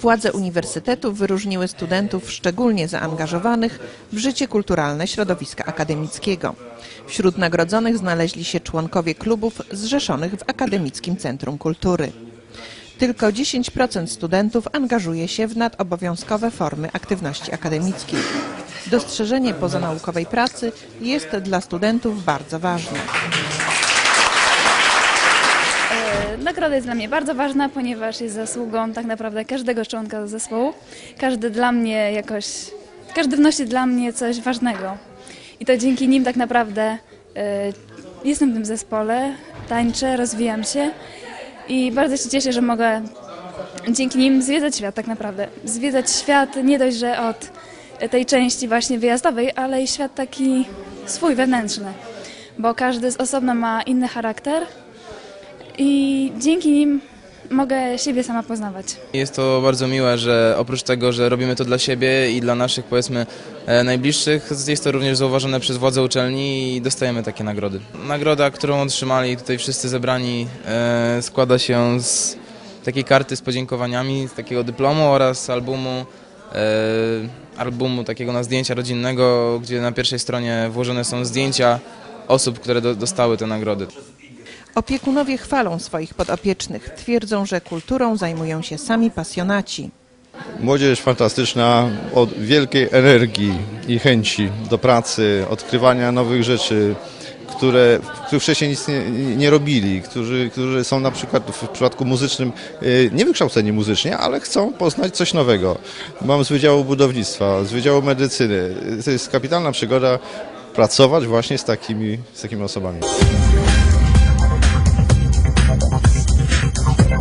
Władze uniwersytetu wyróżniły studentów szczególnie zaangażowanych w życie kulturalne środowiska akademickiego. Wśród nagrodzonych znaleźli się członkowie klubów zrzeszonych w Akademickim Centrum Kultury. Tylko 10% studentów angażuje się w nadobowiązkowe formy aktywności akademickiej. Dostrzeżenie pozanaukowej pracy jest dla studentów bardzo ważne. Nagroda jest dla mnie bardzo ważna, ponieważ jest zasługą tak naprawdę każdego członka zespołu. Każdy dla mnie jakoś, każdy wnosi dla mnie coś ważnego. I to dzięki nim tak naprawdę e, jestem w tym zespole, tańczę, rozwijam się i bardzo się cieszę, że mogę dzięki nim zwiedzać świat tak naprawdę. Zwiedzać świat nie dość, że od tej części właśnie wyjazdowej, ale i świat taki swój, wewnętrzny. Bo każdy z osobna ma inny charakter i dzięki nim mogę siebie sama poznawać. Jest to bardzo miłe, że oprócz tego, że robimy to dla siebie i dla naszych powiedzmy e, najbliższych, jest to również zauważone przez władze uczelni i dostajemy takie nagrody. Nagroda, którą otrzymali tutaj wszyscy zebrani e, składa się z takiej karty z podziękowaniami, z takiego dyplomu oraz albumu, e, albumu takiego na zdjęcia rodzinnego, gdzie na pierwszej stronie włożone są zdjęcia osób, które do, dostały te nagrody. Opiekunowie chwalą swoich podopiecznych, twierdzą, że kulturą zajmują się sami pasjonaci. Młodzież fantastyczna, o wielkiej energii i chęci do pracy, odkrywania nowych rzeczy, które, których wcześniej nic nie, nie robili, którzy, którzy są na przykład w przypadku muzycznym y, niewykształceni muzycznie, ale chcą poznać coś nowego. Mam z Wydziału Budownictwa, z Wydziału Medycyny. To jest kapitalna przygoda pracować właśnie z takimi, z takimi osobami. Thank you.